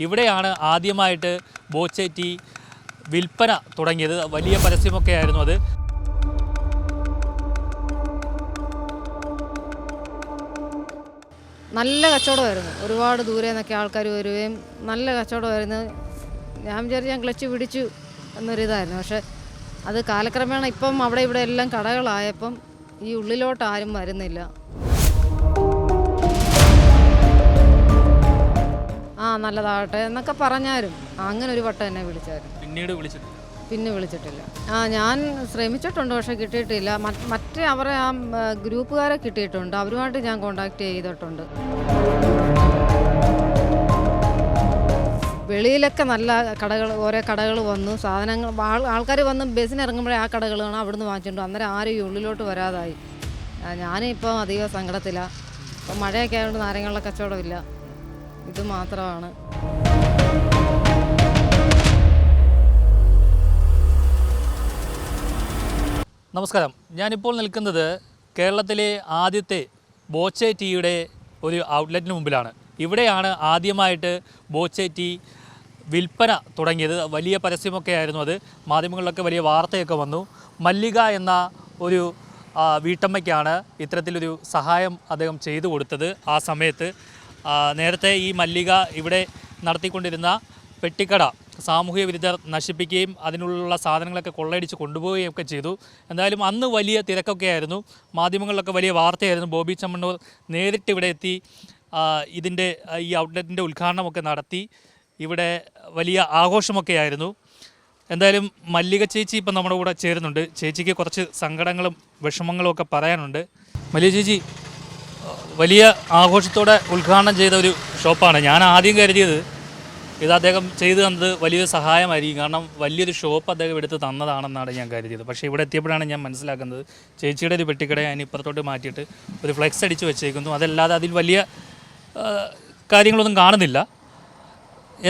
ഇവിടെയാണ് ആദ്യമായിട്ട് ബോച്ചേറ്റി വിൽപ്പന തുടങ്ങിയത്. വലിയ പരസ്യമൊക്കെ ആയിരുന്നു അത്. നല്ല കച്ചവടമായിരുന്നു. ഒരുപാട് ദൂരെ നിന്നൊക്കെ ആൾക്കാർ വരികയും നല്ല കച്ചവടമായിരുന്നു. ഞാൻ വിചാരിച്ചു ഞാൻ ക്ലച്ച് പിടിച്ചു എന്നൊരിതായിരുന്നു. പക്ഷെ അത് കാലക്രമേണ ഇപ്പം അവിടെ ഇവിടെ എല്ലാം കടകളായപ്പം ഈ ഉള്ളിലോട്ട് ആരും വരുന്നില്ല. നല്ലതാകട്ടെ എന്നൊക്കെ പറഞ്ഞാലും അങ്ങനെ ഒരു വട്ടം എന്നെ വിളിച്ചായിരുന്നു. പിന്നീട് വിളിച്ചിട്ടില്ല. പിന്നെ വിളിച്ചിട്ടില്ല. ആ ഞാൻ ശ്രമിച്ചിട്ടുണ്ട് പക്ഷെ കിട്ടിയിട്ടില്ല. മറ്റ് അവരെ ആ ഗ്രൂപ്പുകാരെ കിട്ടിയിട്ടുണ്ട്. അവരുമായിട്ട് ഞാൻ കോണ്ടാക്ട് ചെയ്തിട്ടുണ്ട്. വെളിയിലൊക്കെ നല്ല കടകൾ ഓരോ കടകൾ വന്നു. സാധനങ്ങൾ ആൾക്കാർ വന്ന് ബസ്സിന് ഇറങ്ങുമ്പോഴേ ആ കടകൾ കാണാം അവിടുന്ന് വാങ്ങിച്ചിട്ടുണ്ട്. അന്നേരം ആരും ഈ ഉള്ളിലോട്ട് വരാതായി. ഞാനിപ്പോൾ അധികം സങ്കടത്തിലാണ് ഇപ്പം മഴയൊക്കെ ആയതുകൊണ്ട് നാരങ്ങളുടെ കച്ചവടമില്ല. ഇത് മാത്രമാണ്. നമസ്കാരം. ഞാനിപ്പോൾ നിൽക്കുന്നത് കേരളത്തിലെ ആദ്യത്തെ ബോച്ചെ ടീയുടെ ഒരു ഔട്ട്ലെറ്റിന് മുമ്പിലാണ്. ഇവിടെയാണ് ആദ്യമായിട്ട് ബോച്ചെ ടീ വിൽപ്പന തുടങ്ങിയത്. വലിയ പരസ്യമൊക്കെ ആയിരുന്നു അത്. മാധ്യമങ്ങളിലൊക്കെ വലിയ വാർത്തയൊക്കെ വന്നു. മല്ലിക എന്ന ഒരു വീട്ടമ്മയ്ക്കാണ് ഇത്തരത്തിലൊരു സഹായം അദ്ദേഹം ചെയ്തു കൊടുത്തത് ആ സമയത്ത്. നേരത്തെ ഈ മല്ലിക ഇവിടെ നടത്തിക്കൊണ്ടിരുന്ന പെട്ടിക്കട സാമൂഹിക വിരുദ്ധർ നശിപ്പിക്കുകയും അതിനുള്ള സാധനങ്ങളൊക്കെ കൊള്ളയടിച്ച് കൊണ്ടുപോവുകയും ഒക്കെ ചെയ്തു. എന്തായാലും അന്ന് വലിയ തിരക്കൊക്കെ ആയിരുന്നു മാധ്യമങ്ങളിലൊക്കെ വലിയ വാർത്തയായിരുന്നു. ബോബി ചമ്മണ്ണൂർ നേരിട്ട് ഇവിടെ എത്തി ഇതിന്റെ ഈ ഔട്ട്ലെറ്റിന്റെ ഉദ്ഘാടനമൊക്കെ നടത്തി. ഇവിടെ വലിയ ആഘോഷമൊക്കെ ആയിരുന്നു എന്തായാലും മല്ലിക ചേച്ചി ഇപ്പം നമ്മുടെ കൂടെ ചേരുന്നുണ്ട്. ചേച്ചിക്ക് കുറച്ച് സങ്കടങ്ങളും വിഷമങ്ങളും ഒക്കെ പറയാനുണ്ട്. മല്ലിക ചേച്ചി വലിയ ആഘോഷത്തോടെ ഉദ്ഘാടനം ചെയ്ത ഒരു ഷോപ്പാണ്. ഞാൻ ആദ്യം കരുതിയത് ഇത് അദ്ദേഹം ചെയ്തു തന്നത് വലിയൊരു സഹായമായിരിക്കും. കാരണം വലിയൊരു ഷോപ്പ് അദ്ദേഹം എടുത്ത് തന്നതാണെന്നാണ് ഞാൻ കരുതിയത്. പക്ഷേ ഇവിടെ എത്തിയപ്പോഴാണ് ഞാൻ മനസ്സിലാക്കുന്നത് ചേച്ചിയുടെ ഒരു പെട്ടിക്കട ഞാൻ ഇപ്പുറത്തോട്ട് മാറ്റിയിട്ട് ഒരു ഫ്ലെക്സ് അടിച്ച് വെച്ചേക്കുന്നു. അതല്ലാതെ അതിൽ വലിയ കാര്യങ്ങളൊന്നും കാണുന്നില്ല.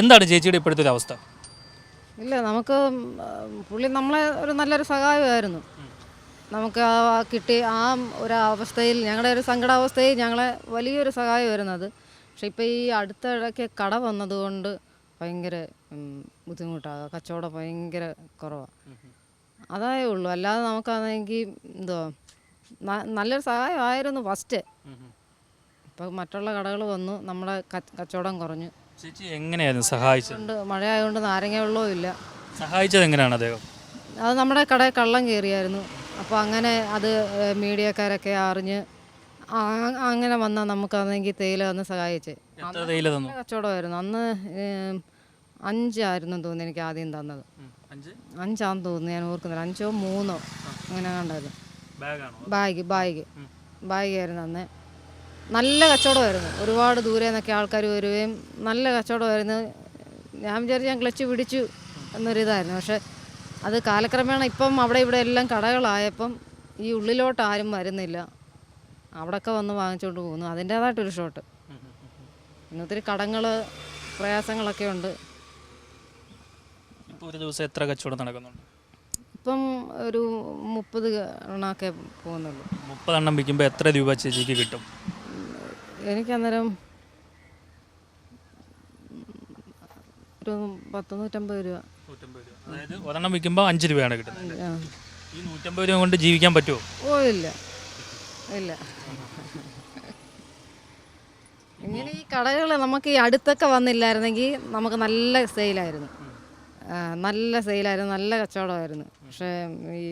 എന്താണ് ചേച്ചിയുടെ ഇപ്പോഴത്തെ ഒരു അവസ്ഥ? ഇല്ല നമുക്ക് പുള്ളി നമ്മളെ ഒരു നല്ലൊരു സഹായമായിരുന്നു നമുക്ക് ആ കിട്ടി ആ ഒരു അവസ്ഥയിൽ ഞങ്ങളുടെ ഒരു സങ്കടാവസ്ഥയിൽ ഞങ്ങളെ വലിയൊരു സഹായമായിരുന്നു അത് പക്ഷെ ഇപ്പോൾ ഈ അടുത്ത ഇടയ്ക്ക് കട വന്നതുകൊണ്ട് ഭയങ്കര ബുദ്ധിമുട്ടാണ് കച്ചവടം ഭയങ്കര കുറവാണ് അതായേ ഉള്ളൂ. അല്ലാതെ നമുക്കാണെങ്കിൽ എന്തോ നല്ലൊരു സഹായമായിരുന്നു ഫസ്റ്റ്. ഇപ്പം മറ്റുള്ള കടകൾ വന്നു. നമ്മുടെ കച്ചവടം കുറഞ്ഞു. ചേച്ചി എങ്ങനെയായിരുന്നു? സഹായിച്ചത്? കൊണ്ട് മഴയായതുകൊണ്ട് നാരങ്ങ വെള്ളവും ഇല്ല. സഹായിച്ചത് എങ്ങനെയാണ് അദ്ദേഹം? അത് നമ്മുടെ കടയിൽ കള്ളം കയറിയായിരുന്നു. അപ്പോൾ അങ്ങനെ അത് മീഡിയക്കാരൊക്കെ അറിഞ്ഞ് അങ്ങനെ വന്നാൽ നമുക്കാണെങ്കിൽ തേയില സഹായിച്ച്. തന്നു? നല്ല കച്ചവടമായിരുന്നു. അന്ന് അഞ്ചായിരുന്നു തോന്നുന്നു എനിക്ക് ആദ്യം തന്നത്. അഞ്ച്? അഞ്ചാന്ന് തോന്നുന്നു ഞാൻ ഓർക്കുന്നില്ല. അഞ്ചോ മൂന്നോ അങ്ങനെ കണ്ടായിരുന്നു. Bag bag. ആയിരുന്നു അന്ന്. നല്ല കച്ചവടമായിരുന്നു. ഒരുപാട് ദൂരെ നിന്നൊക്കെ ആൾക്കാർ വരുകയും നല്ല കച്ചവടമായിരുന്നു. ഞാൻ വിചാരിച്ചു ഞാൻ ക്ലച്ച് പിടിച്ചു എന്നൊരിതായിരുന്നു. പക്ഷെ അത് കാലക്രമേണ ഇപ്പം അവിടെ ഇവിടെ എല്ലാം കടകളായപ്പം ഈ ഉള്ളിലോട്ട് ആരും വരുന്നില്ല. അവിടെയൊക്കെ വന്ന് വാങ്ങിച്ചുകൊണ്ട് പോകുന്നു. അതിന്റേതായിട്ടൊരു ഷോട്ട് പിന്നെ ഒത്തിരി കടങ്ങൾ പ്രയാസങ്ങളൊക്കെ ഉണ്ട്. ഇപ്പോൾ ഒരു ദിവസം എത്ര കച്ചവടം നടക്കുന്നുണ്ട്? ഇപ്പം ഒരു മുപ്പത് എണ്ണമൊക്കെ പോകുന്നുള്ളൂ. മുപ്പതെണ്ണം വിൽക്കുമ്പോൾ എത്ര രൂപ ചേച്ചിക്ക് കിട്ടും? എനിക്കന്നേരം ഒരു പത്ത് നൂറ്റമ്പത് രൂപ. അതായത് ഒരെണ്ണം വിൽക്കുമ്പോൾ അഞ്ച് രൂപയാണ് കിട്ടുന്നത്. ആ. ഈ നൂറ്റമ്പത് രൂപ കൊണ്ട് ജീവിക്കാൻ പറ്റുമോ ഓ ഇല്ല. ഇല്ല. ഇങ്ങനെ ഈ കടകൾ നമുക്ക് ഈ അടുത്തൊക്കെ വന്നില്ലായിരുന്നെങ്കിൽ നമുക്ക് നല്ല സെയിലായിരുന്നു. ആ, നല്ല സെയിലായിരുന്നു നല്ല കച്ചവടമായിരുന്നു. പക്ഷേ ഈ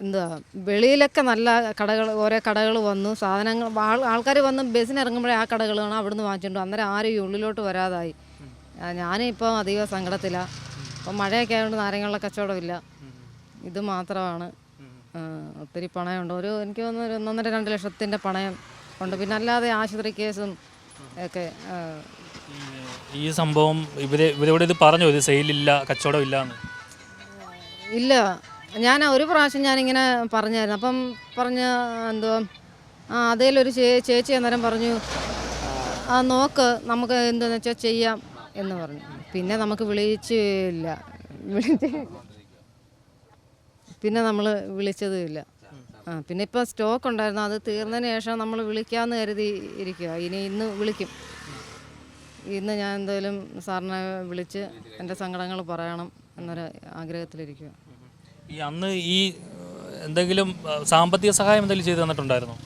എന്താ വെളിയിലൊക്കെ നല്ല കടകൾ ഓരോ കടകൾ വന്നു. സാധനങ്ങൾ ആൾക്കാർ വന്ന് ബസ്സിന് ഇറങ്ങുമ്പോഴേ ആ കടകൾ കാണാം അവിടുന്ന് വാങ്ങിച്ചിട്ടുണ്ട് അന്നേരം ആരും ഈ ഉള്ളിലോട്ട് വരാതായി. ഞാനിപ്പോൾ അധികം സങ്കടത്തിലാണ് അപ്പം മഴയൊക്കെ ആയതുകൊണ്ട് നാരങ്ങളുടെ കച്ചവടമില്ല. ഇത് മാത്രമാണ്. ഒത്തിരി പണയമുണ്ട് ഒരു എനിക്ക് തോന്നുന്നു ഒരു ഒന്നൊന്നര രണ്ട് ലക്ഷത്തിന്റെ പണയം ഉണ്ട്. പിന്നെ അല്ലാതെ ആശുപത്രി കേസും ഒക്കെ ഈ സംഭവം ഇവർ ഇവരോട് ഇത് പറഞ്ഞു? ഇത് സെയിലില്ല കച്ചവടം ഇല്ല. ഇല്ല ഞാൻ ഒരു പ്രാവശ്യം ഞാനിങ്ങനെ പറഞ്ഞായിരുന്നു. അപ്പം പറഞ്ഞ എന്തുവാ ആ അതേലൊരു ചേ ചേച്ചി അന്നേരം പറഞ്ഞു ആ നോക്ക് നമുക്ക് എന്താണെന്ന് വെച്ചാൽ ചെയ്യാം എന്ന് പറഞ്ഞു. പിന്നെ നമുക്ക് വിളിച്ചില്ല വിളിച്ച് പിന്നെ നമ്മൾ വിളിച്ചതുമില്ല ആ പിന്നെ ഇപ്പോൾ സ്റ്റോക്ക് ഉണ്ടായിരുന്നു. അത് തീർന്നതിന് ശേഷം നമ്മൾ വിളിക്കാമെന്ന് കരുതി ഇരിക്കുക ഇനി ഇന്ന് വിളിക്കും. ഇന്ന് ഞാൻ എന്തായാലും സാറിനെ വിളിച്ച് എന്റെ സങ്കടങ്ങൾ പറയണം എന്നൊരു ആഗ്രഹത്തിലിരിക്കുക ഈ അന്ന് ഈ എന്തെങ്കിലും സാമ്പത്തിക സഹായം എന്തെങ്കിലും ചെയ്തു തന്നിട്ടുണ്ടായിരുന്നോ?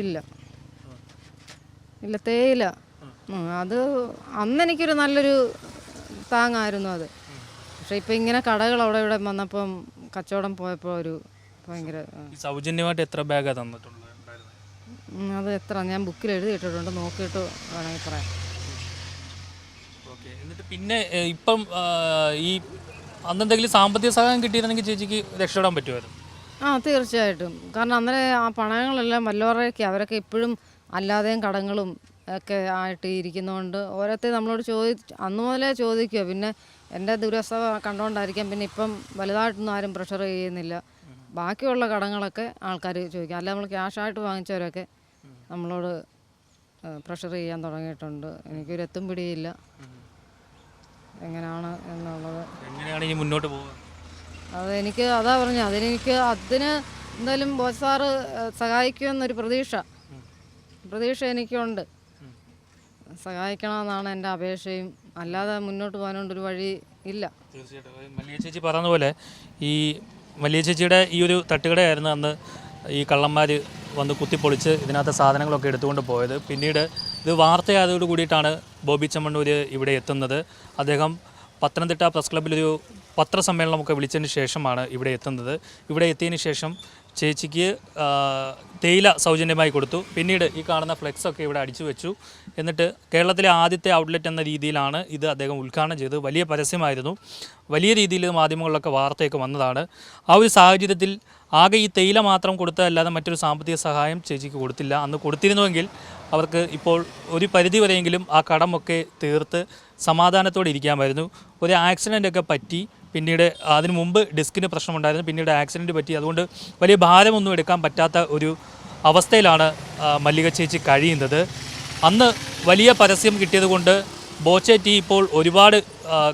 ഇല്ല. ഇല്ല തേയില. അത് അന്നെനിക്കൊരു നല്ലൊരു താങ്ങായിരുന്നു അത്. പക്ഷെ ഇപ്പം ഇങ്ങനെ കടകൾ അവിടെ ഇവിടെ വന്നപ്പം കച്ചവടം പോയപ്പോൾ ഒരു ഭയങ്കര സൗജന്യമായിട്ട് എത്ര ബാഗാണ് ഉം, അത് എത്ര? ഞാൻ ബുക്കിൽ എഴുതിയിട്ടിട്ടുണ്ട്. നോക്കിയിട്ട് വേണമെങ്കിൽ പറയാം. എന്നിട്ട് പിന്നെ ഇപ്പം ഈ അന്നെന്തെങ്കിലും സാമ്പത്തിക സഹായം കിട്ടിയിരുന്നെങ്കിൽ ചേച്ചിക്ക് രക്ഷപ്പെടാൻ പറ്റുമായിരുന്നു. ആ തീർച്ചയായിട്ടും. കാരണം അന്നേരം ആ പണയങ്ങളെല്ലാം വല്ലവരൊക്കെ അവരൊക്കെ ഇപ്പോഴും അല്ലാതെയും കടങ്ങളും ഒക്കെ ആയിട്ട് ഇരിക്കുന്നതുകൊണ്ട് ഓരോരുത്തർ നമ്മളോട് ചോദി അന്ന് മുതലേ ചോദിക്കുക പിന്നെ എന്റെ ദുരവസ്ഥ കണ്ടുകൊണ്ടായിരിക്കാം പിന്നെ ഇപ്പം വലുതായിട്ടൊന്നും ആരും പ്രഷർ ചെയ്യുന്നില്ല. ബാക്കിയുള്ള കടങ്ങളൊക്കെ ആൾക്കാർ ചോദിക്കും. അല്ല നമ്മൾ ക്യാഷായിട്ട് വാങ്ങിച്ചവരൊക്കെ നമ്മളോട് പ്രഷർ ചെയ്യാൻ തുടങ്ങിയിട്ടുണ്ട്. എനിക്കൊരു എത്തും പിടിയില്ല. എങ്ങനെയാണ് എന്നുള്ളത്. എങ്ങനെയാണ് ഇനി മുന്നോട്ട് പോകുക അത് എനിക്ക് അതാ പറഞ്ഞു അതിനെനിക്ക് അതിന് എന്തായാലും ബോസ് സാറ് സഹായിക്കുമെന്നൊരു പ്രതീക്ഷ. പ്രതീക്ഷ എനിക്കുണ്ട്. സഹായിക്കണമെന്നാണ് എന്റെ അപേക്ഷയും. അല്ലാതെ മുന്നോട്ട് പോകാനോണ്ടൊരു വഴി ഇല്ല. തീർച്ചയായിട്ടും. മല്ലിയ ചേച്ചി പറഞ്ഞതുപോലെ ഈ മല്ലിയ ചേച്ചിയുടെ ഈ ഒരു തട്ടുകടയായിരുന്നു അന്ന് ഈ കള്ളന്മാർ വന്ന് കുത്തിപ്പൊളിച്ച് ഇതിനകത്ത് സാധനങ്ങളൊക്കെ എടുത്തുകൊണ്ട് പോയത്. പിന്നീട് ഇത് വാർത്തയായതോട് കൂടിയിട്ടാണ് ബോബി ചമ്മണ്ണൂര് ഇവിടെ എത്തുന്നത്. അദ്ദേഹം പത്തനംതിട്ട പ്രസ് ക്ലബ്ബിലൊരു പത്രസമ്മേളനമൊക്കെ വിളിച്ചതിന് ശേഷമാണ് ഇവിടെ എത്തുന്നത്. ഇവിടെ എത്തിയതിന് ശേഷം ചേച്ചിക്ക് തേയില സൗജന്യമായി കൊടുത്തു. പിന്നീട് ഈ കാണുന്ന ഫ്ലെക്സ് ഒക്കെ ഇവിടെ അടിച്ചു വെച്ചു. എന്നിട്ട് കേരളത്തിലെ ആദ്യത്തെ ഔട്ട്ലെറ്റ് എന്ന രീതിയിലാണ് ഇത് അദ്ദേഹം ഉദ്ഘാടനം ചെയ്തത്. വലിയ പരസ്യമായിരുന്നു. വലിയ രീതിയിൽ മാധ്യമങ്ങളിലൊക്കെ വാർത്തയൊക്കെ വന്നതാണ്. ആ ഒരു സാഹചര്യത്തിൽ ആകെ ഈ തേയില മാത്രം കൊടുത്തതല്ലാതെ മറ്റൊരു സാമ്പത്തിക സഹായം ചേച്ചിക്ക് കൊടുത്തില്ല. അന്ന് കൊടുത്തിരുന്നുവെങ്കിൽ അവർക്ക് ഇപ്പോൾ ഒരു പരിധി വരെയെങ്കിലും ആ കടമൊക്കെ തീർത്ത് സമാധാനത്തോടെ ഇരിക്കാമായിരുന്നു. ഒരു ആക്സിഡന്റൊക്കെ പറ്റി പിന്നീട് അതിനു മുമ്പ് ഡിസ്കിന് പ്രശ്നമുണ്ടായിരുന്നു പിന്നീട് ആക്സിഡന്റ് പറ്റി. അതുകൊണ്ട് വലിയ ഭാരമൊന്നും എടുക്കാൻ പറ്റാത്ത ഒരു അവസ്ഥയിലാണ് മല്ലിക ചേച്ചി കഴിയുന്നത്. അന്ന് വലിയ പരസ്യം കിട്ടിയതുകൊണ്ട് ബോച്ചെ ടീ ഇപ്പോൾ ഒരുപാട്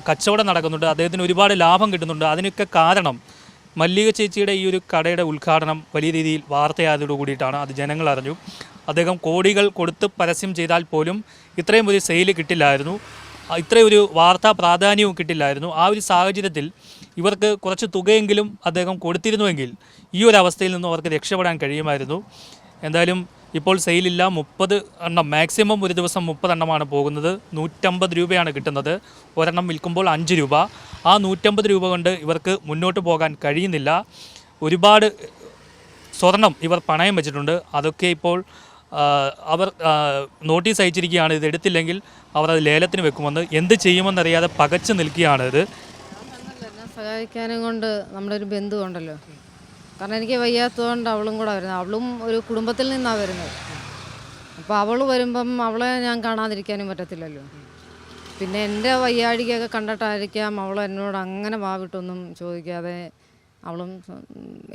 കച്ചവടം നടക്കുന്നുണ്ട് അദ്ദേഹത്തിന് ഒരുപാട് ലാഭം കിട്ടുന്നുണ്ട്. അതിനൊക്കെ കാരണം മല്ലിക ചേച്ചിയുടെ ഈ ഒരു കടയുടെ ഉദ്ഘാടനം വലിയ രീതിയിൽ വാർത്തയായതോടു കൂടിയിട്ടാണ് അത് ജനങ്ങൾ അറിഞ്ഞു. അദ്ദേഹം കോടികൾ കൊടുത്ത് പരസ്യം ചെയ്താൽ പോലും ഇത്രയും ഒരു സെയിൽ കിട്ടില്ലായിരുന്നു. ആ, ഇത്രയും ഒരു വാർത്താ പ്രാധാന്യവും കിട്ടില്ലായിരുന്നു. ആ ഒരു സാഹചര്യത്തിൽ ഇവർക്ക് കുറച്ച് തുകയെങ്കിലും അദ്ദേഹം കൊടുത്തിരുന്നുവെങ്കിൽ ഈ ഒരു അവസ്ഥയിൽ നിന്നും അവർക്ക് രക്ഷപ്പെടാൻ കഴിയുമായിരുന്നു. എന്തായാലും ഇപ്പോൾ സെയിലില്ല മുപ്പത് എണ്ണം മാക്സിമം ഒരു ദിവസം മുപ്പതെണ്ണമാണ് പോകുന്നത്. നൂറ്റമ്പത് രൂപയാണ് കിട്ടുന്നത്. ഒരെണ്ണം വിൽക്കുമ്പോൾ അഞ്ച് രൂപ. ആ നൂറ്റമ്പത് രൂപ കൊണ്ട് ഇവർക്ക് മുന്നോട്ട് പോകാൻ കഴിയുന്നില്ല. ഒരുപാട് സ്വർണം ഇവർ പണയം വെച്ചിട്ടുണ്ട്. അതൊക്കെ ഇപ്പോൾ അവർ നോട്ടീസ് അയച്ചിരിക്കുകയാണ്. ഇത് എടുത്തില്ലെങ്കിൽ അവർ അത് ലേലത്തിന് വെക്കുമെന്ന് എന്ത് ചെയ്യുമെന്നറിയാതെ പകച്ചു നിൽക്കുകയാണ് ഇത്. സഹായിക്കാനും കൊണ്ട് നമ്മുടെ ഒരു ബന്ധുണ്ടല്ലോ കാരണം എനിക്ക് വയ്യാത്തതുകൊണ്ട് അവളും കൂടെ വരുന്നത്. അവളും ഒരു കുടുംബത്തിൽ നിന്നാണ് വരുന്നത്. അപ്പോൾ അവൾ വരുമ്പം അവളെ ഞാൻ കാണാതിരിക്കാനും പറ്റത്തില്ലല്ലോ. പിന്നെ എന്റെ വയ്യാഴികയൊക്കെ കണ്ടിട്ടായിരിക്കാം അവൾ എന്നോട് അങ്ങനെ വാവിട്ടൊന്നും ചോദിക്കാതെ അവളും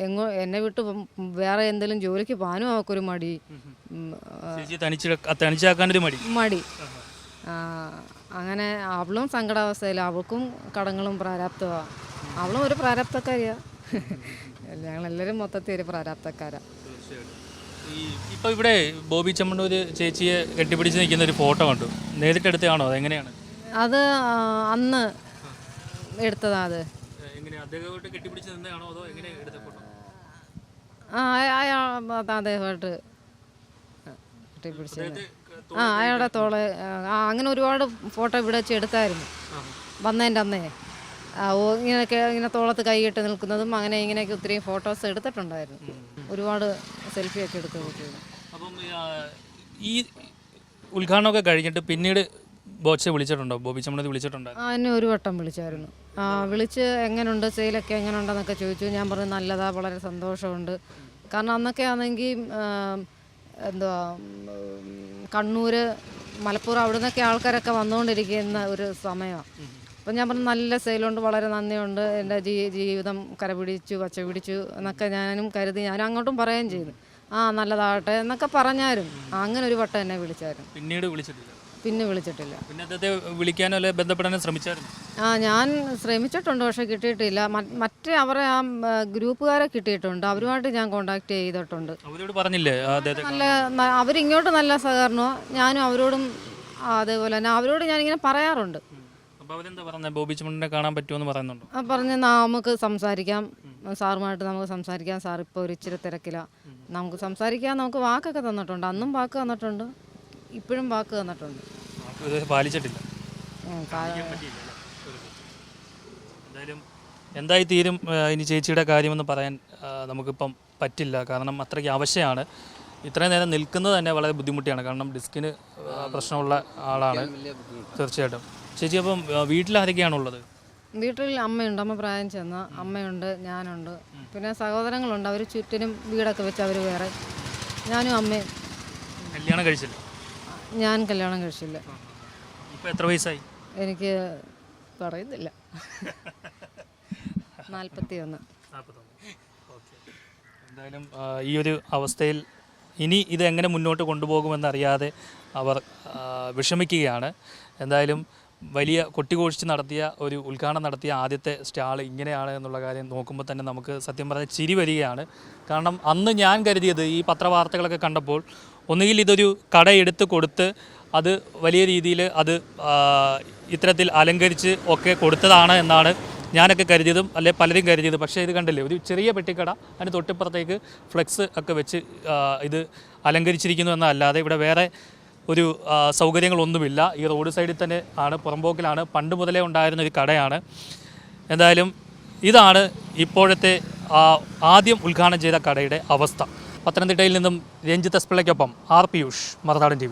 എങ്ങോ എന്നെ വിട്ട് വേറെ എന്തെങ്കിലും ജോലിക്ക് പോകാനും അവൾക്കൊരു മടി. ചേച്ചി മടി. മടി. അങ്ങനെ അവളും സങ്കടാവസ്ഥയിൽ അവൾക്കും കടങ്ങളും പ്രാരാബ്ധമാണ് അവളും ഒരു പ്രാരാബ്ധക്കാരിയാ ഞങ്ങളെല്ലാവരും മൊത്തത്തിൽ ഒരു പ്രാരാബ്ധക്കാരാ ഈ ഇപ്പോൾ ഇവിടെ ബോബി ചെമ്മണ്ണൂർ ചേച്ചിയെ കെട്ടിപ്പിടിച്ച് നിൽക്കുന്ന ഒരു ഫോട്ടോ കണ്ടു. നേരിട്ടെടുത്തതാണോ അതെങ്ങനെയാണ് അത് അന്ന് എടുത്തതാ അത്. എങ്ങനെ അദ്ദേഹമായിട്ട് കെട്ടിപ്പിടിച്ച് ആ അയാളുടെ തോൾ ആ അങ്ങനെ ഒരുപാട് ഫോട്ടോ ഇവിടെ വെച്ച് എടുത്തായിരുന്നു. വന്നതിന്റെ അന്നേ. ഇങ്ങനെയൊക്കെ ഇങ്ങനെ തോളത്ത് കൈയിട്ട് നിൽക്കുന്നതും അങ്ങനെ ഇങ്ങനെയൊക്കെ ഒത്തിരി ഫോട്ടോസ് എടുത്തിട്ടുണ്ടായിരുന്നു. ഒരുപാട് സെൽഫിയൊക്കെ എടുത്ത് അപ്പം ഈ ഉദ്ഘാടനമൊക്കെ കഴിഞ്ഞിട്ട് പിന്നീട് ബോച്ചെ വിളിച്ചിട്ടുണ്ടോ? ബോബി ചമ്മണി വിളിച്ചിട്ടുണ്ടോ? ആ എന്നെ ഒരു വട്ടം വിളിച്ചായിരുന്നു. ആ വിളിച്ച് എങ്ങനെയുണ്ട് സെയിലൊക്കെ എങ്ങനെയുണ്ടെന്നൊക്കെ ചോദിച്ചു. ഞാൻ പറഞ്ഞു നല്ലതാ വളരെ സന്തോഷമുണ്ട്. കാരണം അന്നൊക്കെ ആണെങ്കിൽ എന്തുവാ കണ്ണൂർ മലപ്പുറം അവിടെ നിന്നൊക്കെ ആൾക്കാരൊക്കെ വന്നുകൊണ്ടിരിക്കുന്ന ഒരു സമയമാണ് അപ്പം ഞാൻ പറഞ്ഞു നല്ല സെയിലുണ്ട് വളരെ നന്ദിയുണ്ട് എന്റെ ജീ ജീവിതം കരപിടിച്ചു പച്ച പിടിച്ചു എന്നൊക്കെ ഞാനും കരുതി ഞാൻ അങ്ങോട്ടും പറയുകയും ചെയ്തു. ആ നല്ലതാകട്ടെ എന്നൊക്കെ പറഞ്ഞായിരുന്നു. അങ്ങനെ ഒരു വട്ടം എന്നെ വിളിച്ചായിരുന്നു. പിന്നീട് വിളിച്ചിട്ടില്ല. പിന്നെ വിളിച്ചിട്ടില്ല. പിന്നെ അദ്ദേഹത്തെ വിളിക്കാനോ അല്ലെ ബന്ധപ്പെടാനോ ശ്രമിച്ചായിരുന്നു? ആ ഞാൻ ശ്രമിച്ചിട്ടുണ്ട് പക്ഷെ കിട്ടിയിട്ടില്ല. മ- മറ്റേ അവരെ ആ ഗ്രൂപ്പുകാരെ കിട്ടിയിട്ടുണ്ട്. അവരുമായിട്ട് ഞാൻ കോണ്ടാക്ട് ചെയ്തിട്ടുണ്ട്. അവരോട് പറഞ്ഞില്ലേ ആ, അദ്ദേഹത്തെ നല്ല ന- അവരിങ്ങോട്ട് നല്ല സഹകരണമാണ് ഞാനും അവരോടും ആ, അതേപോലെ തന്നെ അവരോട് ഞാനിങ്ങനെ പറയാറുണ്ട്. അപ്പോൾ അവരെന്താ പറഞ്ഞത് ബോബി ചുമണ്ടിനെ കാണാൻ പറ്റുമെന്ന് പറയുന്നുണ്ടോ? ആ പറഞ്ഞ് നമുക്ക് സംസാരിക്കാം. സാറുമായിട്ട് നമുക്ക് സംസാരിക്കാം. സാർ ഇപ്പോൾ ഒരു ഇച്ചിരി തിരക്കില്ല നമുക്ക് സംസാരിക്കാൻ നമുക്ക് വാക്കൊക്കെ തന്നിട്ടുണ്ട്. അന്നും വാക്ക് തന്നിട്ടുണ്ട്. ഇപ്പോഴും വാക്ക് തന്നിട്ടുണ്ട്. പാലിച്ചിട്ടില്ല. എന്തായാലും എന്തായി തീരും ഇനി ചേച്ചിയുടെ കാര്യമെന്ന് പറയാൻ നമുക്കിപ്പം പറ്റില്ല. കാരണം അത്രയ്ക്ക് ആവശ്യമാണ്. ഇത്രയും നേരം നിൽക്കുന്നത് തന്നെ വളരെ ബുദ്ധിമുട്ടിയാണ്. കാരണം ഡിസ്കിന് പ്രശ്നമുള്ള ആളാണ്. തീർച്ചയായിട്ടും. ചേച്ചി അപ്പം വീട്ടിൽ ആരൊക്കെയാണ് ഉള്ളത്? വീട്ടിൽ അമ്മയുണ്ട്. അമ്മ പ്രായം ചെന്ന അമ്മയുണ്ട് ഞാനുണ്ട്. പിന്നെ സഹോദരങ്ങളുണ്ട്. അവർ ചുറ്റിനും വീടൊക്കെ വെച്ച് അവർ വേറെ. ഞാനും അമ്മയും. കല്യാണം കഴിച്ചില്ല? ഞാൻ കല്യാണം കഴിച്ചില്ല. ഇപ്പം എത്ര വയസ്സായി? എനിക്ക് പറയുന്നില്ല. നാൽപ്പത്തി ഒന്ന് എന്തായാലും ഈ ഒരു അവസ്ഥയിൽ ഇനി ഇത് എങ്ങനെ മുന്നോട്ട് കൊണ്ടുപോകുമെന്നറിയാതെ അവർ വിഷമിക്കുകയാണ്. എന്തായാലും വലിയ കൊട്ടിഘോഷിച്ച് നടത്തിയ ഒരു ഉദ്ഘാടനം നടത്തിയ ആദ്യത്തെ സ്റ്റാൾ ഇങ്ങനെയാണ് എന്നുള്ള കാര്യം നോക്കുമ്പോൾ തന്നെ നമുക്ക് സത്യം പറഞ്ഞാൽ ചിരി വരികയാണ്. കാരണം അന്ന് ഞാൻ കരുതിയത് ഈ പത്രവാർത്തകളൊക്കെ കണ്ടപ്പോൾ ഒന്നുകിൽ ഇതൊരു കട എടുത്ത് കൊടുത്ത് അത് വലിയ രീതിയിൽ അത് ഇത്തരത്തിൽ അലങ്കരിച്ച് ഒക്കെ കൊടുത്തതാണ് എന്നാണ് ഞാനൊക്കെ കരുതിയതും അല്ലെ പലരും കരുതിയത്. പക്ഷേ ഇത് കണ്ടില്ലേ ഒരു ചെറിയ പെട്ടിക്കട അതിന് തൊട്ടിപ്പുറത്തേക്ക് ഫ്ലെക്സ് ഒക്കെ വെച്ച് ഇത് അലങ്കരിച്ചിരിക്കുന്നു എന്നല്ലാതെ ഇവിടെ വേറെ ഒരു സൗകര്യങ്ങളൊന്നുമില്ല. ഈ റോഡ് സൈഡിൽ തന്നെ ആണ് പുറമ്പോക്കിലാണ് പണ്ട് മുതലേ ഉണ്ടായിരുന്ന ഒരു കടയാണ്. എന്തായാലും ഇതാണ് ഇപ്പോഴത്തെ ആദ്യം ഉദ്ഘാടനം ചെയ്ത കടയുടെ അവസ്ഥ. പത്തനംതിട്ടയിൽ നിന്നും രഞ്ജിത്ത് എസ്പിള്ളയ്ക്കൊപ്പം ആർ പിയൂഷ് മറുനാടൻ ടി